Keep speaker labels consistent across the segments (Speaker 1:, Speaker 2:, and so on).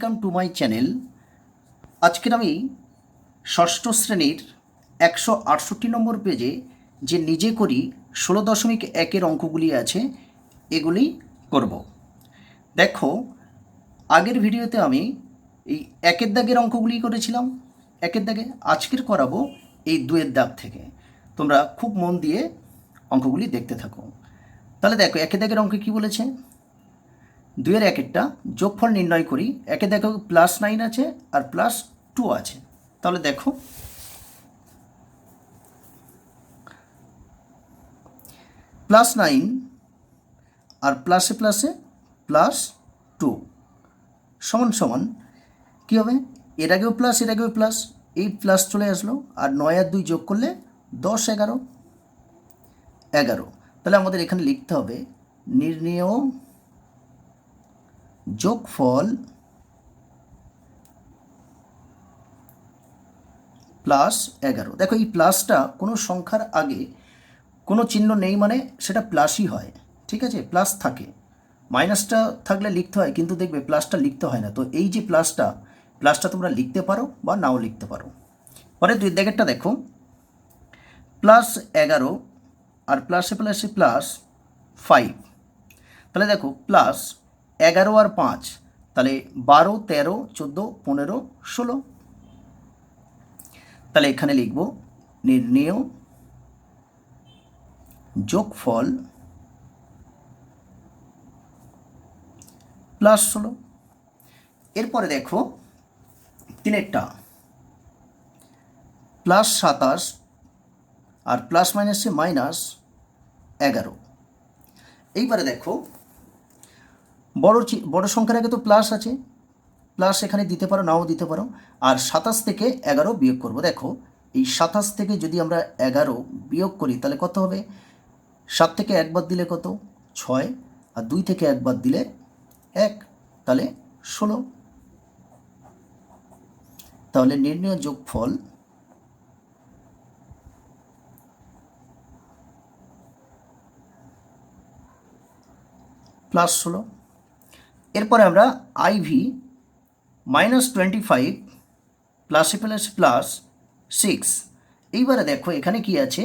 Speaker 1: Welcome to my channel আজকের আমি ষষ্ঠ শ্রেণির একশো আটষট্টি নম্বর পেজে যে নিজে করি ষোলো দশমিক একের অঙ্কগুলি আছে, এগুলি করব। দেখো, আগের ভিডিওতে আমি এই একের দাগের অঙ্কগুলি করেছিলাম। একের দাগে আজকের করাবো এই দুয়ের দাগ থেকে। তোমরা খুব মন দিয়ে অঙ্কগুলি দেখতে থাকো। তাহলে দেখো, একের দাগের অঙ্কে কী বলেছে? দুইয়ের একেরটা যোগফল নির্ণয় করি। একে দেখো প্লাস নাইন আছে আর প্লাস টু আছে। তাহলে দেখো। প্লাস নাইন আর প্লাসে প্লাসে প্লাস টু সমান সমান কী হবে? এর আগেও প্লাস এর আগেও প্লাস এই প্লাস চলে আসলো আর নয় আর দুই যোগ করলে দশ এগারো। এগারো। তাহলে আমাদের এখানে লিখতে হবে নির্ণেয় যোগফল প্লাস এগারো। দেখো, এই প্লাসটা কোনো সংখ্যার আগে কোনো চিহ্ন নেই মানে সেটা প্লাসই হয়, ঠিক আছে? প্লাস থাকে। মাইনাসটা থাকলে লিখতে হয়, কিন্তু দেখবে প্লাসটা লিখতে হয় না। তো এই যে প্লাসটা প্লাসটা তোমরা লিখতে পারো বা নাও লিখতে পারো। পরে দুই, দেখেরটা দেখো। প্লাস এগারো আর প্লাসে প্লাসে প্লাস ফাইভ। তাহলে দেখো, প্লাস এগারো আর পাঁচ, তাহলে বারো, তেরো, চোদ্দ, পনেরো, ষোলো। তাহলে এখানে লিখব নির্ণেয় যোগফল প্লাস ষোলো। এরপরে দেখো তিনেরটা, প্লাস সাতাশ আর প্লাস মাইনাসে মাইনাস এগারো। এইবারে দেখো বড় বড় সংখ্যার আগে তো প্লাস আছে। প্লাস এখানে দিতে পারো, নাও দিতে পারো। আর সাতাশ থেকে এগারো বিয়োগ করব। দেখো, এই সাতাশ থেকে যদি আমরা এগারো বিয়োগ করি, তাহলে কত হবে? সাত থেকে একবার দিলে কত? ছয়। আর দুই থেকে একবার দিলে এক। তাহলে ষোলো। তাহলে নির্ণয় যোগফল প্লাস ষোলো। এরপরে আমরা আইভি মাইনাস টোয়েন্টি ফাইভ প্লাসে প্লাস প্লাস সিক্স এইবারে দেখো, এখানে কি আছে?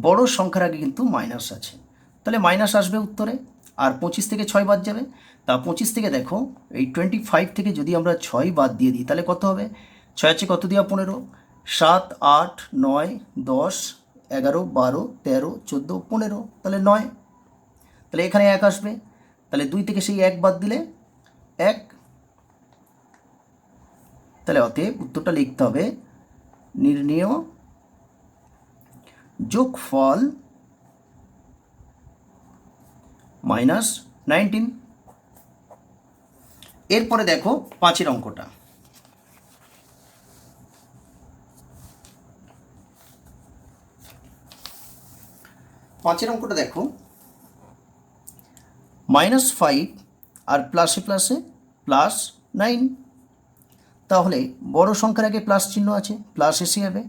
Speaker 1: বড় সংখ্যার আগে কিন্তু মাইনাস আছে। তাহলে মাইনাস আসবে উত্তরে, আর পঁচিশ থেকে ছয় বাদ যাবে। তা পঁচিশ থেকে দেখো, এই টোয়েন্টি ফাইভ থেকে যদি আমরা ছয় বাদ দিয়ে দিই, তাহলে কত হবে? ছয় আছে কত দেওয়া? পনেরো। সাত, আট, নয়, দশ, এগারো, বারো, তেরো, চোদ্দ, পনেরো। তাহলে নয়। তাহলে এখানে এক আসবে। তাহলে দুই থেকে সেই এক বাদ দিলে এক। তাহলে অতএব উত্তরটা লিখতে হবে নির্ণেয় যোগফল মাইনাস নাইনটিন। এরপরে দেখো পাঁচের অঙ্কটা। পাঁচের অঙ্কটা দেখো। মাইনাস ফাইভ আর প্লাসে প্লাসে প্লাস নাইন তাহলে বড় সংখ্যার আগে প্লাস চিহ্ন আছে প্লাস এসে যাবে।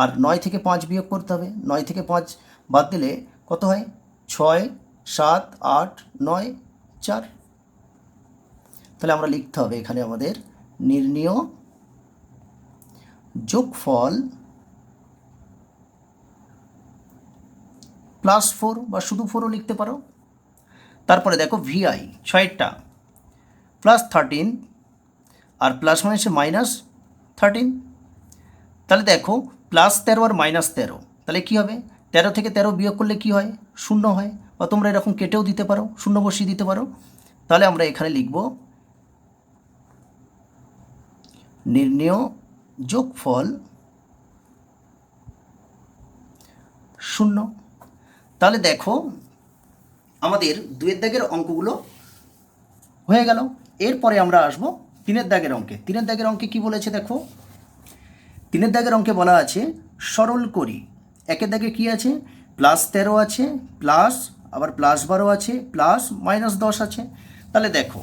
Speaker 1: আর নয় থেকে পাঁচ বিয়োগ করতে হবে। নয় থেকে পাঁচ বাদ দিলে কত হয়? ছয়, সাত, আট, নয়, চার। তাহলে আমরা লিখতে হবে এখানে আমাদের নির্ণীয় যোগফল প্লাস ফোর বা শুধু ফোরও লিখতে পারো। তারপরে দেখো ভিআই ছয়টা প্লাস থার্টিন আর প্লাস মাইনাসে মাইনাস থার্টিন তাহলে দেখো প্লাস তেরো আর মাইনাস তেরো, তাহলে কী হবে? তেরো থেকে তেরো বিয়োগ করলে কি হয়? শূন্য হয়। বা তোমরা এরকম কেটেও দিতে পারো, শূন্য বসিয়ে দিতে পারো। তাহলে আমরা এখানে লিখব নির্ণেয় যোগফল শূন্য। তাহলে দেখো আমাদের দুয়ের দাগের অঙ্কগুলো হয়ে গেল। এরপরে আমরা আসব তিনের দাগের অঙ্কে। তিনের দাগের অঙ্কে কি বলেছে দেখো? তিনের দাগের অঙ্কে বলা আছে, সরল করি। একের দাগে কি আছে? প্লাস তেরো আছে, প্লাস, আবার প্লাস বারো আছে, প্লাস মাইনাস দশ আছে। তাহলে দেখো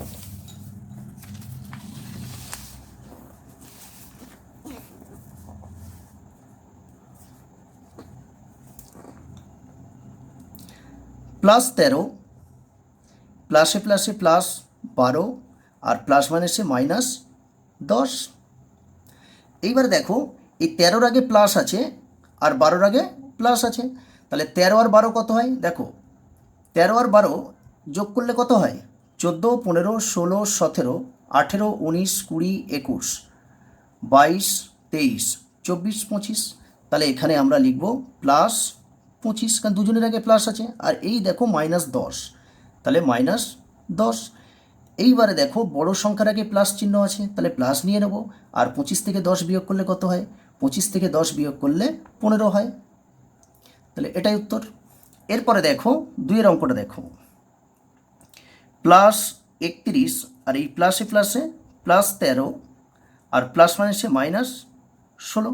Speaker 1: প্লাস তেরো, প্লাসে প্লাসে প্লাস বারো, আর প্লাস মাইনাসে মাইনাস দশ। এইবারে দেখো, এই তেরোর আগে প্লাস আছে, আর বারোর আগে প্লাস আছে। তাহলে তেরো আর বারো কত হয়? দেখো, তেরো আর বারো যোগ করলে কত হয়? চোদ্দ, পনেরো, ষোলো, সতেরো, আঠেরো, উনিশ, কুড়ি, একুশ, বাইশ, তেইশ, চব্বিশ, পঁচিশ। তাহলে এখানে আমরা লিখব প্লাস পঁচিশ, কারণ দুজনের আগে প্লাস আছে। আর এই দেখো মাইনাস দশ। তাহলে মাইনাস দশ। এইবারে দেখো বড় সংখ্যার আগে প্লাস চিহ্ন আছে, তাহলে প্লাস নিয়ে নেব। আর পঁচিশ থেকে দশ বিয়োগ করলে কত হয়? পঁচিশ থেকে দশ বিয়োগ করলে পনেরো হয়। তাহলে এটাই উত্তর। এরপরে দেখো দুইয়ের অঙ্কটা দেখো। প্লাস একত্রিশ, আর এই প্লাসে প্লাসে প্লাস তেরো, আর প্লাস মাইনাসে মাইনাস ষোলো।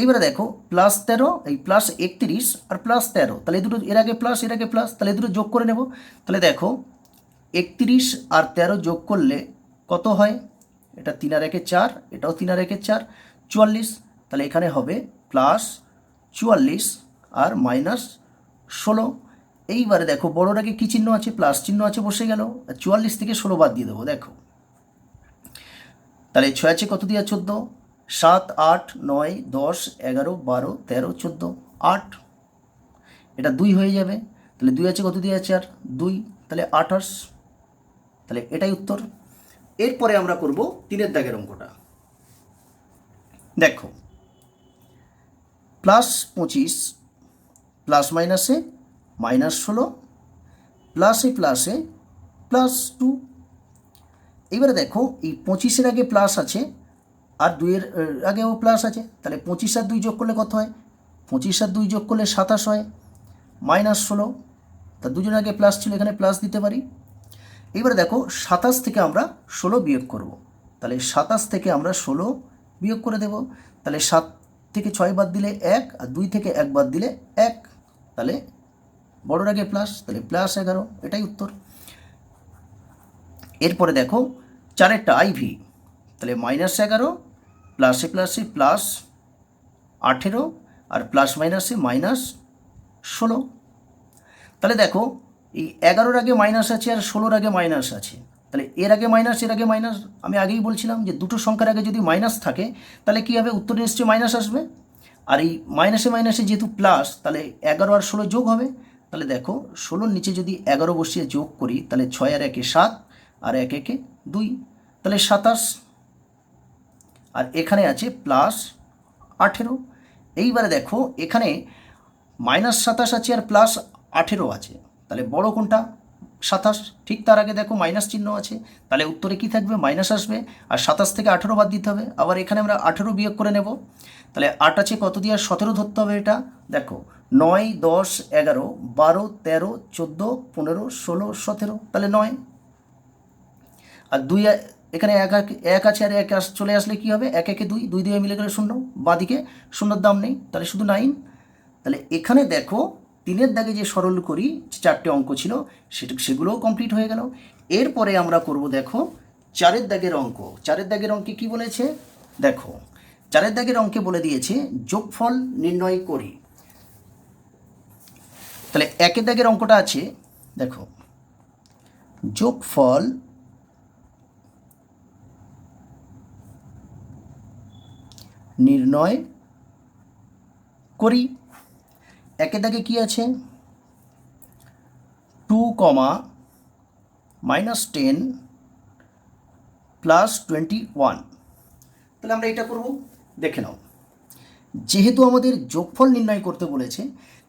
Speaker 1: এইবারে দেখো প্লাস তেরো, এই প্লাস একত্রিশ আর প্লাস তেরো। তাহলে দুটো, এর আগে প্লাস এর আগে প্লাস তাহলে দুটো যোগ করে নেব। তাহলে দেখো, একত্রিশ আর তেরো যোগ করলে কত হয়? এটা তিন আর একে চার, এটাও তিন আর একে চার, চুয়াল্লিশ। তাহলে এখানে হবে প্লাস চুয়াল্লিশ আর মাইনাস ষোলো। এইবারে দেখো আগে কী চিহ্ন আছে? প্লাস চিহ্ন আছে, বসে গেল। আর চুয়াল্লিশ থেকে ষোলো বাদ দিয়ে দেবো, দেখো। তাহলে ছয় আছে, কত দিয়ে চোদ্দ। সাত আট নয় দশ এগারো বারো তেরো চোদ্দ আট। এটা দুই হয়ে যাবে। তাহলে দুই আছে কত দিয়ে আছে আর? দুই। তাহলে আঠাশ। তাহলে এটাই উত্তর। এরপরে আমরা করব তিনের দাগের অঙ্কটা। দেখো, প্লাস পঁচিশ, প্লাস মাইনাসে মাইনাস ষোলো, প্লাসে প্লাসে প্লাস টু। এবারে দেখো, এই পঁচিশের আগে প্লাস আছে আর দুইয়ের আগেও প্লাস আছে। তাহলে পঁচিশ আর দুই যোগ করলে কত হয়? পঁচিশ আর দুই যোগ করলে সাতাশ হয়। মাইনাস ষোলো। তা দুজনের আগে প্লাস ছিল, এখানে প্লাস দিতে পারি। এবারে দেখো, সাতাশ থেকে আমরা ষোলো বিয়োগ করব। তাহলে সাতাশ থেকে আমরা ষোলো বিয়োগ করে দেব। তাহলে সাত থেকে ছয় বাদ দিলে এক, আর দুই থেকে এক বাদ দিলে এক। তাহলে বড়োর আগে প্লাস তাহলে প্লাস এগারো। এটাই উত্তর। এরপরে দেখো, চারেরটা আইভি তাহলে মাইনাস এগারো প্লাসে প্লাসে প্লাস আঠেরো আর প্লাস মাইনাসে মাইনাস ষোলো। তাহলে দেখো, এই এগারোর আগে মাইনাস আছে আর ষোলোর আগে মাইনাস আছে। তাহলে এর আগে মাইনাস এর আগে মাইনাস আমি আগেই বলছিলাম যে দুটো সংখ্যার আগে যদি মাইনাস থাকে, তাহলে কী হবে? উত্তরে নিশ্চয়ই মাইনাস আসবে। আর এই মাইনাসে মাইনাসে যেহেতু প্লাস তাহলে এগারো আর ষোলো যোগ হবে। তাহলে দেখো, ষোলোর নিচে যদি এগারো বসিয়ে যোগ করি, তাহলে ছয় আর একে সাত, আর এক একে দুই। তাহলে সাতাশ আর এখানে আছে প্লাস আঠেরো। এইবারে দেখো, এখানে মাইনাস সাতাশ আছে আর প্লাস আঠেরো আছে। তাহলে বড় কোনটা? সাতাশ। ঠিক তার আগে দেখো মাইনাস চিহ্ন আছে। তাহলে উত্তরে কি থাকবে? মাইনাস আসবে। আর সাতাশ থেকে আঠেরো বাদ দিতে হবে। আবার এখানে আমরা আঠেরো বিয়োগ করে নেব। তাহলে আট আছে কত দিয়ে? আর সতেরো ধরতে হবে এটা। দেখো, নয়, দশ, এগারো, বারো, তেরো, চোদ্দ, পনেরো, ষোলো, সতেরো। তাহলে নয়। আর দুই এখানে এক এক- আছে আর এক আস- চলে আসলে কি হবে? এক, একে দুই দুই দিয়ে মিলে গেলে শূন্য। বাঁদিকে শূন্যর দাম নেই, তাহলে শুধু নাইন তাহলে এখানে দেখো, তিনের দাগে যে সরল করি চারটে অঙ্ক ছিল, সেটা, সেগুলোও কমপ্লিট হয়ে গেল। এরপরে আমরা করব দেখো, চারের দাগের অঙ্ক। চারের দাগের অঙ্কে কি বলেছে? দেখো, চারের দাগের অঙ্কে বলে দিয়েছে, যোগফল নির্ণয় করি। তাহলে একের দাগের অঙ্কটা আছে, দেখো, যোগফল নির্ণয় করি। একে দাগে কি আছে? টু কমা minus ten plus twenty one. তাহলে আমরা এটা করব। দেখে নাও। যেহেতু আমাদের যোগফল নির্ণয় করতে বলেছে,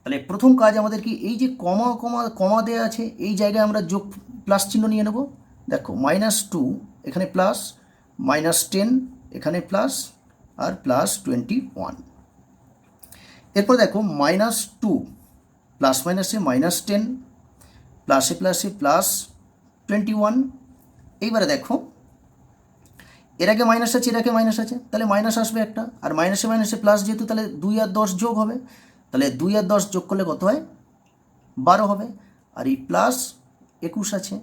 Speaker 1: তাহলে প্রথম কাজ আমাদের কি এই যে কমা কমা কমা দেওয়া আছে, এই জায়গায় আমরা যোগ প্লাস চিহ্ন নিয়ে নেব। দেখো, মাইনাস টু এখানে প্লাস, মাইনাস টেন এখানে প্লাস আর প্লাস টোয়েন্টি ওয়ান এরপর দেখো মাইনাস টু প্লাস মাইনাসে মাইনাস টেন প্লাসে প্লাসে প্লাস টোয়েন্টি ওয়ান এইবারে দেখো, এর আগে মাইনাস আছে, এর আগে মাইনাস আছে, তাহলে মাইনাস আসবে একটা, আর মাইনাসে মাইনাসে প্লাস যেহেতু, তাহলে দুই আর দশ যোগ হবে, তাহলে দুই আর দশ যোগ করলে কত হয়? বারো হবে, আর এই প্লাস একুশ আছে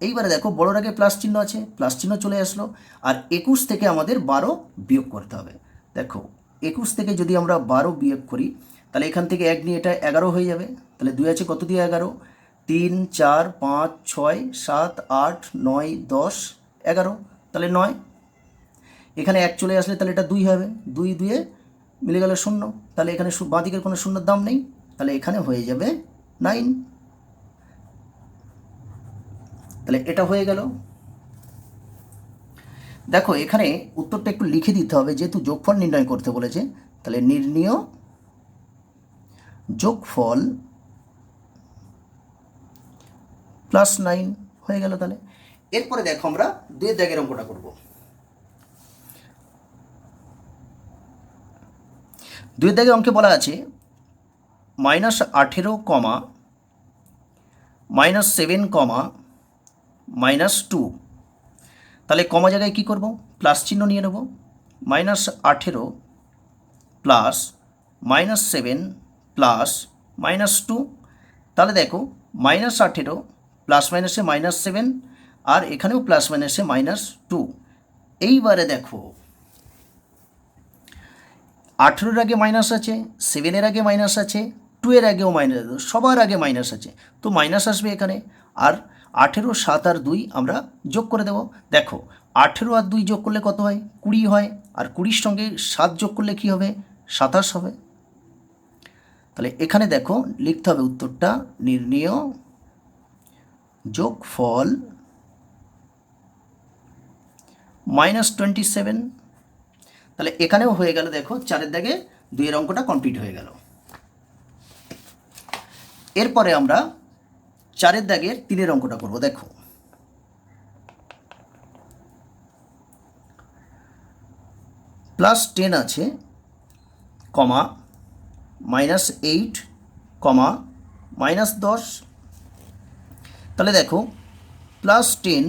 Speaker 1: এইবারে দেখো বড়োর আগে প্লাস চিহ্ন আছে, প্লাস চিহ্ন চলে আসলো। আর একুশ থেকে আমাদের বারো বিয়োগ করতে হবে। দেখো, একুশ থেকে যদি আমরা বারো বিয়োগ করি, তাহলে এখান থেকে এক নিয়ে এটা এগারো হয়ে যাবে। তাহলে দুই আছে কত দিয়ে এগারো? তিন, চার, পাঁচ, ছয়, সাত, আট, নয়, দশ, এগারো। তাহলে নয়। এখানে এক চলে আসলে তাহলে এটা দুই হবে। দুই দুয়ে মিলে গেল শূন্য। তাহলে এখানে বাঁ দিকের কোনো শূন্যর দাম নেই। তাহলে এখানে হয়ে যাবে নাইন। তাহলে এটা হয়ে গেল। দেখো, এখানে উত্তরটা একটু লিখে দিতে হবে, যেহেতু যোগফল নির্ণয় করতে বলেছে, তাহলে নির্ণীয় যোগফল প্লাস নাইন হয়ে গেল তাহলে। এরপরে দেখো আমরা দুই দাগের অঙ্কটা করব। দুই দাগের অঙ্কে বলা আছে মাইনাস আঠেরো কমা মাইনাস সেভেন কমা মাইনাস টু। তাহলে কমা জায়গায় কী করব? প্লাস চিহ্ন নিয়ে নেব। মাইনাস আঠেরো plus minus seven plus minus two. তাহলে দেখো, মাইনাস আঠেরো প্লাস মাইনাসে মাইনাস সেভেন আর এখানেও প্লাস মাইনাসে মাইনাস টু। এইবারে দেখো, আঠেরোর আগে মাইনাস আছে, সেভেনের আগে মাইনাস আছে টু এর আগেও মাইনাস সবার আগে মাইনাস আছে। তো মাইনাস আসবে এখানে আর আঠেরো, সাত আর দুই আমরা যোগ করে দেব। দেখো, আঠেরো আর দুই যোগ করলে কত হয়? কুড়ি হয়। আর কুড়ির সঙ্গে সাত যোগ করলে কি হবে? সাতাশ হবে। তাহলে এখানে দেখো, লিখতে হবে উত্তরটা, নির্ণয় যোগ ফল মাইনাস টোয়েন্টি সেভেন। তাহলে এখানেও হয়ে গেল দেখো, চারের দাগে দুইয়ের অঙ্কটা কমপ্লিট হয়ে গেল। এরপরে আমরা চারের দাগের তিনের অঙ্কটা করব, দেখো। প্লাস টেন আছে, কমা মাইনাস এইট কমা মাইনাস দশ। তাহলে দেখো প্লাস টেন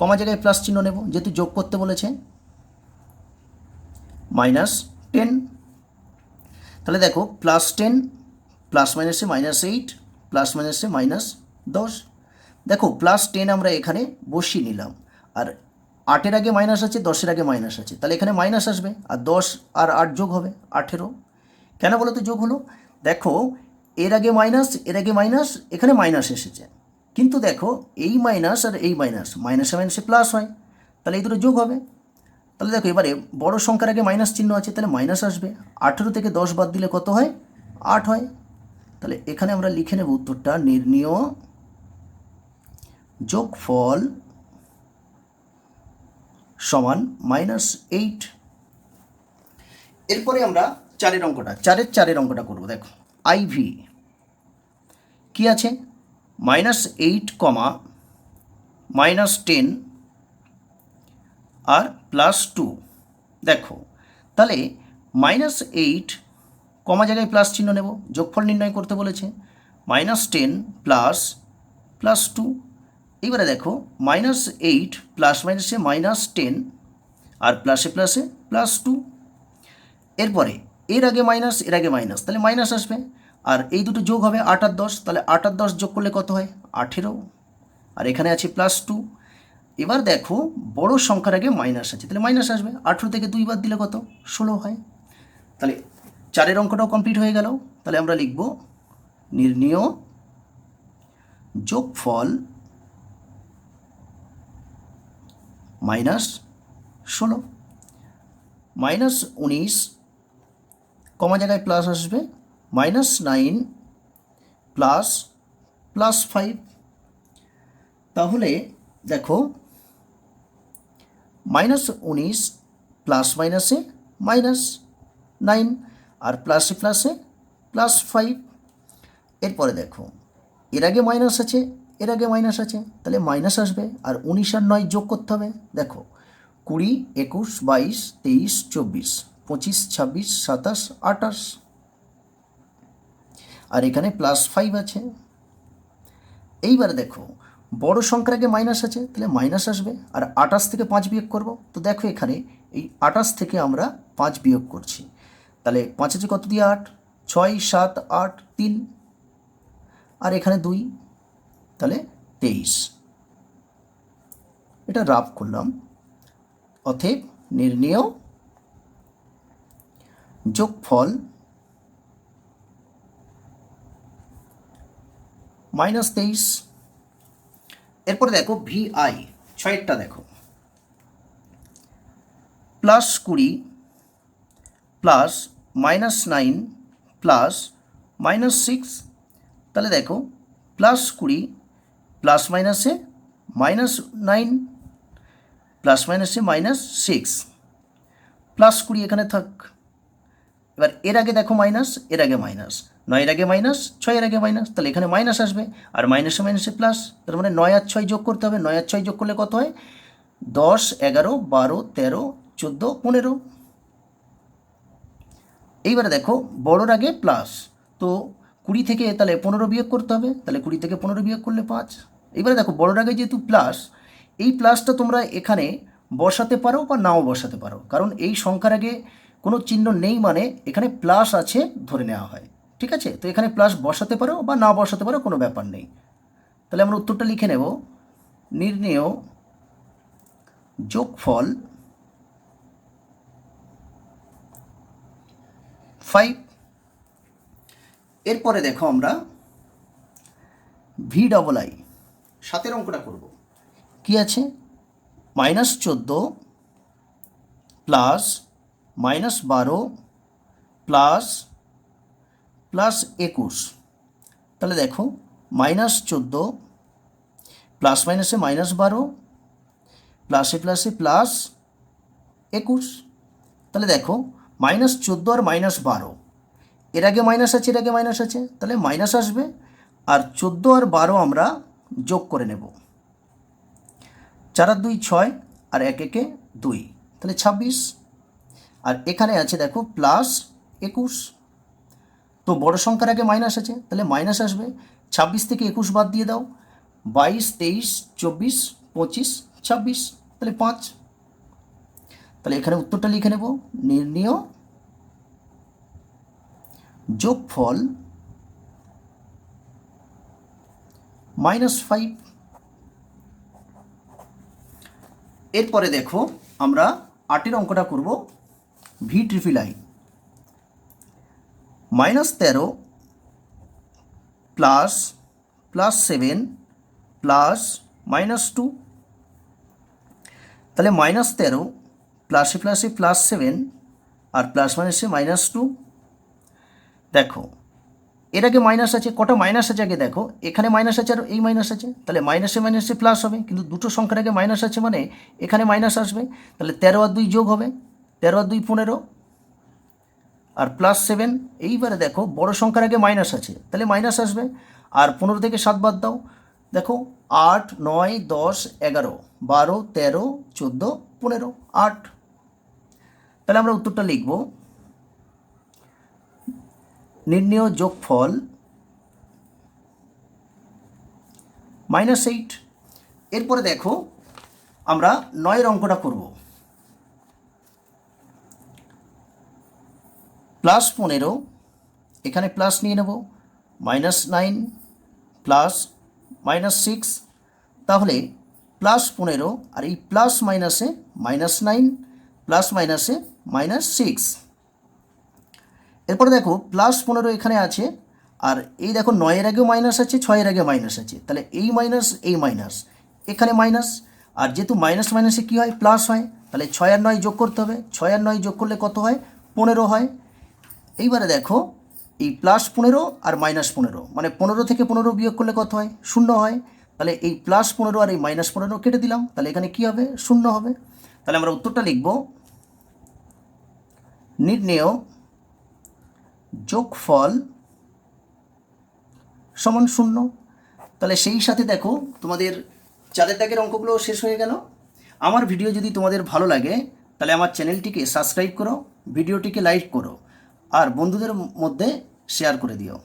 Speaker 1: কমা জায়গায় প্লাস চিহ্ন নেব, যেহেতু যোগ করতে বলেছে। মাইনাস টেন তাহলে দেখো প্লাস টেন প্লাস মাইনাসে মাইনাস এইট প্লাস মাইনাসে মাইনাস দশ। দেখো, প্লাস টেন আমরা এখানে বসিয়ে নিলাম। আর আটের আগে মাইনাস আছে, দশের আগে মাইনাস আছে। তাহলে এখানে মাইনাস আসবে, আর দশ আর আট যোগ হবে আঠেরো। কেন বলো তো যোগ হলো? দেখো, এর আগে মাইনাস, এর আগে মাইনাস, এখানে মাইনাস এসেছে। কিন্তু দেখো, এই মাইনাস আর এই মাইনাস, মাইনাসে মাইনাসে প্লাস হয়। তাহলে এই দুটো যোগ হবে। তাহলে দেখো, এবারে বড় সংখ্যার আগে মাইনাস চিহ্ন আছে, তাহলে মাইনাস আসবে। আঠেরো থেকে দশ বাদ দিলে কত হয়? আট হয়। তাহলে এখানে আমরা লিখে নেব উত্তরটা নির্ণীয় যোগফল সমান মাইনাস এইট এরপরে আমরা চারের অঙ্কটা, চারের চারের অঙ্কটা করব, দেখো আইভি কি আছে? মাইনাস এইট কমা মাইনাস টেন আর প্লাস টু দেখো, তাহলে মাইনাস এইট কমা জায়গায় প্লাস চিহ্ন নেব, যোগফল নির্ণয় করতে বলেছে minus ten plus plus two এইবারে দেখো মাইনাস এইট প্লাস মাইনাসে মাইনাস টেন আর প্লাসে প্লাসে প্লাস টু এরপরে, এর আগে মাইনাস এর আগে মাইনাস তাহলে মাইনাস আসবে। আর এই দুটো যোগ হবে আট আর দশ, তাহলে আট আর দশ যোগ করলে কত হয়? আঠেরো। আর এখানে আছে প্লাস টু এবার দেখো, বড় সংখ্যার আগে মাইনাস আছে, তাহলে মাইনাস আসবে। আঠেরো থেকে দুই বাদ দিলে কত? ষোলো হয়। তাহলে চারের অঙ্কটাও কমপ্লিট হয়ে গেল। তাহলে আমরা লিখব নির্ণীয় যোগফল মাইনাস ষোলো। মাইনাস উনিশ, কমা জায়গায় প্লাস আসবে। Minus nine plus plus five তাহলে দেখো, মাইনাস উনিশ প্লাস মাইনাসে মাইনাস নাইন। আর প্লাসে প্লাসে প্লাস ফাইভ এরপরে দেখো, এর আগে মাইনাস আছে, এর আগে মাইনাস আছে, তাহলে মাইনাস আসবে আর উনিশ আর নয় যোগ করতে হবে। দেখো, কুড়ি, একুশ, বাইশ, তেইশ, চব্বিশ, পঁচিশ, ছাব্বিশ, সাতাশ আটাশ আর এখানে প্লাস ফাইভ আছে। এইবারে দেখো, বড় সংখ্যার আগে মাইনাস আছে, তাহলে মাইনাস আসবে আর আটাশ থেকে পাঁচ বিয়োগ করব। তো দেখো এখানে এই আটাশ থেকে আমরা পাঁচ বিয়োগ করছি। তাহলে পাঁচ আছে কত দিয়ে আট? ছয়, সাত, আট, তিন। আর এখানে দুই, তাহলে তেইশ। এটা রাফ করলাম। অতএব নির্ণেয় যোগফল মাইনাস তেইশ। এরপরে দেখো ভি আই, ছয়েরটা দেখো। প্লাস কুড়ি, plus minus nine plus minus six, তাহলে দেখো, প্লাস কুড়ি, প্লাস মাইনাসে মাইনাস নাইন, প্লাস মাইনাসে মাইনাস সিক্স। প্লাস কুড়ি এখানে থাক। এবার এর আগে দেখো মাইনাস, এর আগে মাইনাস। নয়ের আগে মাইনাস, ছয়ের আগে মাইনাস, তাহলে এখানে মাইনাস আসবে। আর মাইনাসে মাইনাসে প্লাস, তার মানে নয় আর ছয় যোগ করতে হবে। নয় আর ছয় যোগ করলে কত হয়? দশ, এগারো, বারো, তেরো, চোদ্দ, পনেরো। এইবারে দেখো, বড়োর আগে প্লাস তো কুড়ি থেকে তাহলে পনেরো বিয়োগ করতে হবে, তাহলে কুড়ি থেকে পনেরো বিয়োগ করলে পাঁচ। এইবারে দেখো, বড়োর আগে যেহেতু প্লাস এই প্লাসটা তোমরা এখানে বসাতে পারো বা নাও বসাতে পারো। কারণ এই সংখ্যার আগে কোনো চিহ্ন নেই মানে এখানে প্লাস আছে ধরে নেওয়া হয়। ঠিক আছে? তো এখানে প্লাস বসাতে পারো বা না বসাতে পারো কোনো ব্যাপার নেই। তাহলে আমরা উত্তরটা লিখে নেব। নির্ণেয় যোগফল ফাইভ এরপরে দেখো আমরা ভি ডবল আই সাতের অঙ্কটা করব। কি আছে? মাইনাস চোদ্দ প্লাস মাইনাস বারো প্লাস প্লাস একুশ। তাহলে দেখো মাইনাস চোদ্দ প্লাস মাইনাসে মাইনাস বারো প্লাসে প্লাসে প্লাস একুশ। তাহলে দেখো মাইনাস চোদ্দ আর মাইনাস বারো। এর আগে মাইনাস আছে, এর আগে মাইনাস আছে। তাহলে মাইনাস আসবে আর চোদ্দ আর বারো আমরা যোগ করে নেব। চার আর দুই ছয় আর এক একে দুই। তাহলে ছাব্বিশ। আর এখানে আছে দেখো প্লাস একুশ। তো বড় সংখ্যার আগে মাইনাস আছে, তাহলে মাইনাস আসবে। ছাব্বিশ থেকে একুশ বাদ দিয়ে দাও। বাইশ, তেইশ, চব্বিশ, পঁচিশ, ছাব্বিশ, তাহলে পাঁচ। তাহলে এখানে উত্তরটা লিখে নেব, নির্ণীয় যোগফল মাইনাস ফাইভ এরপরে দেখো আমরা আটের অঙ্কটা করব ভি ট্রিপল আই মাইনাস তেরো plus plus seven plus minus two তাহলে মাইনাস তেরো প্লাসে প্লাসে প্লাস সেভেন আর প্লাস মাইনাসে মাইনাস টু দেখো, এর আগে মাইনাস আছে, কটা মাইনাস আছে আগে দেখো। এখানে মাইনাস আছে আর এই মাইনাস আছে। তাহলে মাইনাসে মাইনাসে প্লাস হবে, কিন্তু দুটো সংখ্যার আগে মাইনাস আছে মানে এখানে মাইনাস আসবে। তাহলে তেরো আর দুই যোগ হবে, তেরো আর দুই পনেরো। আর প্লাস সেভেন এইবারে দেখো, বড় সংখ্যার আগে মাইনাস আছে। তাহলে মাইনাস আসবে, আর পনেরো থেকে সাত বাদ দাও। দেখো, আট, নয়, দশ, এগারো, বারো, তেরো, চোদ্দ, পনেরো, আট। তাহলে আমরা উত্তরটা লিখব। নির্ণেয় যোগফল মাইনাস এইট। এরপরে দেখো, আমরা নয়ের অঙ্কটা করব। প্লাস পনেরো, এখানে প্লাস নিয়ে নেব, minus nine, plus minus six. তাহলে প্লাস পনেরো, আর এই প্লাস মাইনাসে মাইনাস নাইন, প্লাস মাইনাসে মাইনাস সিক্স। এরপরে দেখো প্লাস পনেরো এখানে আছে, আর এই দেখো নয়ের আগেও মাইনাস আছে, ছয়ের আগে মাইনাস আছে। তাহলে এই মাইনাস এই মাইনাস এখানে মাইনাস আর যেহেতু মাইনাস মাইনাসে কী হয়? প্লাস হয়। তাহলে ছয় আর নয় যোগ করতে হবে। ছয় আর নয় যোগ করলে কত হয়? পনেরো হয়। এইবারে দেখো, এই প্লাস পনেরো আর মাইনাস পনেরো মানে পনেরো থেকে পনেরো বিয়োগ করলে কত হয়? শূন্য হয়। তাহলে এই প্লাস পনেরো আর এই মাইনাস পনেরো কেটে দিলাম। তাহলে এখানে কী হবে? শূন্য হবে। তাহলে আমরা উত্তরটা লিখব নির্ণেয় যোগফল সমান শূন্য। তাহলে সেই সাথে দেখো তোমাদের চাঁদের দাগের অঙ্কগুলো শেষ হয়ে গেল। আমার ভিডিও যদি তোমাদের ভালো লাগে, তাহলে আমার চ্যানেলটিকে সাবস্ক্রাইব করো, ভিডিওটিকে লাইক করো, আর বন্ধুদের মধ্যে শেয়ার করে দিও।